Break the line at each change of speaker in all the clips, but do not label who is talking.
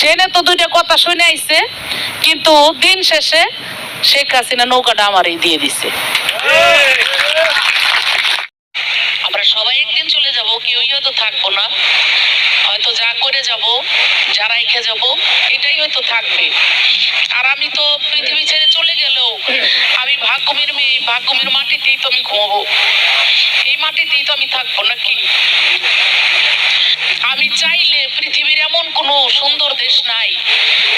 সেনে তো দুইটা কথা শুনে আইছে, কিন্তু দিন শেষে শেখ হাসিনা নৌকাটা আমারই দিয়ে দিছে। আমরা সবাই একদিন চলে যাব, কেউই হয়তো থাকব না। হয়তো যা করে যাব যারা রেখে যাব, এটাই হয়তো থাকবে। আর আমি তো পৃথিবী ছেড়ে চলে গেলেও আমি ভাগ্যমের মেয়ে, ভাগ্যমের মাটিতেই তো আমি ঘুমাবো। এই মাটিতেই তো আমি থাকব নাকি? আমি কোনো সুন্দর দেশ নাই,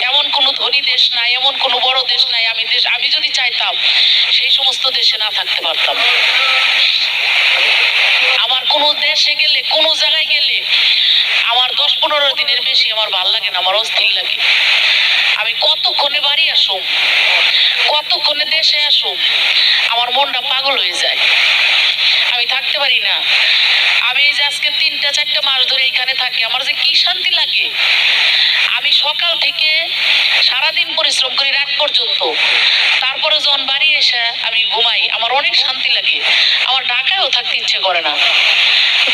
এমন কোনো ধনী দেশ নাই, এমন কোনো বড় দেশ নাই, আমি দেশ আমি যদি চাইতাম, সেই সমস্ত দেশে না থাকতে পারতাম। আমার কোনো দেশে গেলে, কোনো জায়গায় গেলে, আমার দশ পনেরো দিনের বেশি আমার ভালো লাগে না, আমার অস্থির লাগে। আমি কতক্ষণে বাড়ি আসুম? কতক্ষণে দেশে আসুম? আমার মনটা পাগল হয়ে যায়। আমি থাকতে পারি না। আমি যে আজকে তিনটা, চারটা মাস ধরে এখানে থাকি, আমার যে কি শান্তি লাগে? আমি সকাল থেকে সারাদিন পরিশ্রম করি রাত পর্যন্ত। তারপরে যখন বাড়ি এসে আমি ঘুমাই, আমার অনেক শান্তি লাগে। আমার ঢাকায়ও থাকতে ইচ্ছে করে না।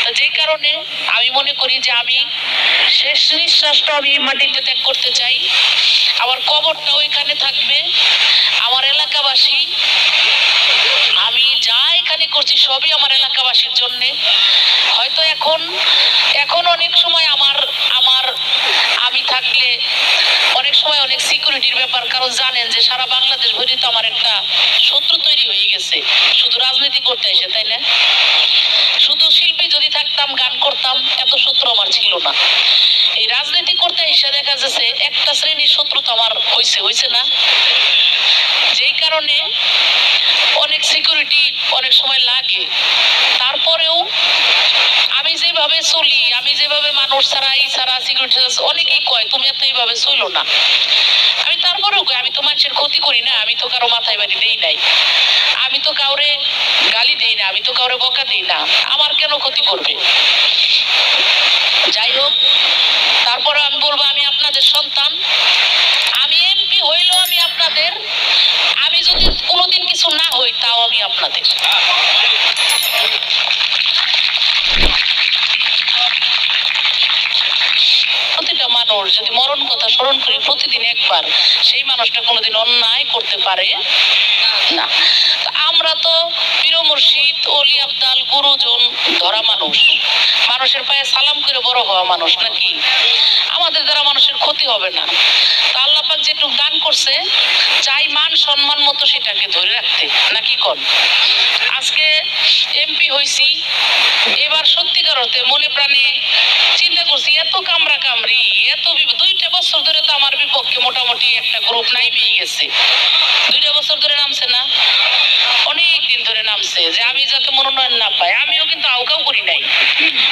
তো যে কারণে আমি মনে করি যে আমি শেষ নিঃশ্বাসটা আমি মাটিতে ত্যাগ করতে চাই। আমার কবরটাও এখানে থাকবে। আমার এলাকাবাসী করছি সবই আমার এলাকাবাসীর জন্য। হয়তো এখন এখন অনেক সময় আমার আমার, আমি থাকলে অনেক সময় অনেক সিকিউরিটির ব্যাপার, কারণ জানেন যে সারা বাংলাদেশ ভরে তো আমার একটা শত্রু তৈরি হয়ে গেছে। শুধু রাজনীতি করতে এসে, তাই না? শুধু শিল্পী যদি থাকতাম, গান করতাম, এত শত্রু আমার ছিল না। এই রাজনীতি করতে এসে দেখা যাচ্ছে একটা শ্রেণির শত্রু তো আমার হয়েছে হয়েছে না? যেই কারণে অনেক সিকিউরিটি অনেক সময় লাগে। তারপরেও আমি যেভাবে চলি, আমি যেভাবে মানুষ ছাড়া এই ছাড়া সিকিউরিটি অনেকেই কয়, তুমি এত এইভাবে চলো না। আমি তারপরেও কই, আমি তো মানুষের ক্ষতি করি না, আমি তো কারও মাথায় বাড়ি দেই নাই। আমি তো কাউরে গালি দেই না, আমি তো কাউরে বকা দেই না। আমার কেন ক্ষতি করবে? যাই হোক তারপরে আমি বলব আমি আপনাদের সন্তান আমি এমপি হইলেও আমি আপনাদের আমি যদি কোনোদিন কিছু না হই তাও আমি আপনাদের। যদি মরণ কথা স্মরণ করি প্রতিদিন একবার, সেই মানুষটা কোনোদিন অন্যায় করতে পারে না। আমরা তো অলি আবদাল, গুরুজন ধরা মানুষ। মানুষের পায়ে সালাম করে বড় হওয়া মানুষ নাকি? আমাদের দ্বারা মানুষের ক্ষতি হবে না। আল্লাহ যেটুকু দান করছে চাই মান সম্মান মতো সেটাকে ধরে রাখতে। কন আজকে এমপি হইছি। এবার সত্যিকার অর্থে মনে প্রাণে চিন্তা করছি, এত কামড়া কামড়ি, এত দুইটা বছর ধরে তো আমার বিপক্ষে মোটামুটি একটা গ্রুপ নাই পেয়ে গেছে। দুইটা বছর ধরে নামছে না। অনেক দিন ধরে নামছে যে আমি যাতে মনোনয়ন না পাই, আমিও কিন্তু আউকাও করি নাই।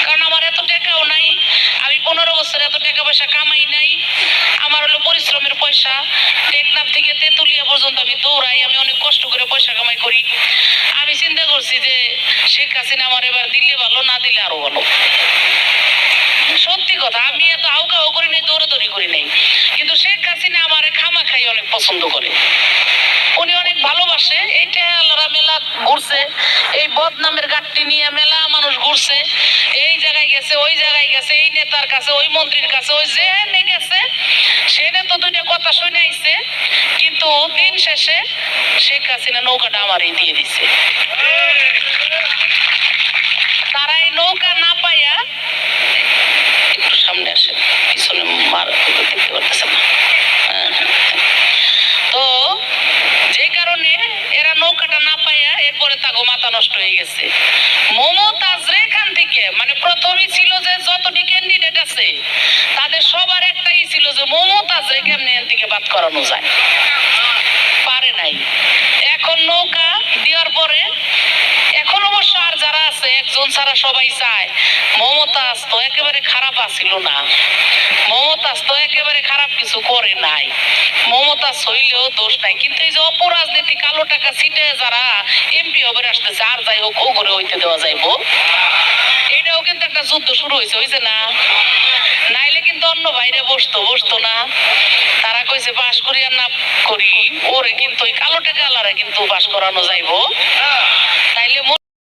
কারণ আমার এত টাকাও নাই, আমি পনেরো বছর এত টাকা পয়সা কামাই নাই। পয়সা টেকনাফ থেকে তেতুলিয়া পর্যন্ত আমি দৌড়াই, আমি অনেক কষ্ট করে পয়সা কামাই করি। আমি চিন্তা করছি যে শেখ হাসিনা আমার এবার দিলে ভালো, না দিলে আরও ভালো। সত্যি কথা, আমি এত আউকাও করি নাই, দৌড়াদৌড়ি করি নাই। কিন্তু শেখ হাসিনা আমার খামা খাই অনেক পছন্দ করে। উনি অনেক ভালোবাসে, এইটা আল্লাহরা মেলা ঘুরছে। এই বদনামের গাঠটি নিয়ে মেলা মানুষ ঘুরছে। গেছে ওই জায়গায় গেছে এই নেতার কাছে ওই মন্ত্রীর কাছে ওই যে গেছে সেনে তো দুইটা কথা শুনে আইছে কিন্তু দিন শেষে শেখ হাসিনা নৌকাটা আমারই দিয়ে দিছে। তারা এই নৌকা না পাইয়া সামনে আসেন পিছনে মার দেখতে পারতেছেন না। হ্যাঁ, হ্যাঁ, হ্যাঁ। তো যে কারণে এরা নৌকাটা না পাইয়া এরপরে তাগো মাথা নষ্ট হয়ে গেছে। মমতাজ রে এখান থেকে মানে প্রথমেই ছিল যে যতটি ক্যান্ডিডেট আছে, তাদের সবার একটাই ছিল যে মমতাজ কেমনে এখান থেকে বাদ করানো যায়। পারে নাই। এখন নৌকা দেওয়ার পরে, এখন অবশ্য আর যারা আছে, একজন ছাড়া সবাই চায়। মমতাজ তো একেবারে খারাপ আছিল না। মমতাজ তো একেবারে খারাপ কিছু করে নাই। মমতাজ হইলেও দোষ নাই। কিন্তু এই যে অপরাজনীতি কালো টাকা ছিটে যারা এমপি হবে আসতেছে, আর যাই হোক ও করে হইতে দেওয়া যাইবো। একটা যুদ্ধ শুরু হয়েছে হয়েছে না? নাইলে কিন্তু অন্য বাইরে বসতো বসতো না। তারা কইছে, বাস করি আর না করি। ওরে কিন্তু ওই কালো টেকা আলারে কিন্তু বাস করানো যাইবো।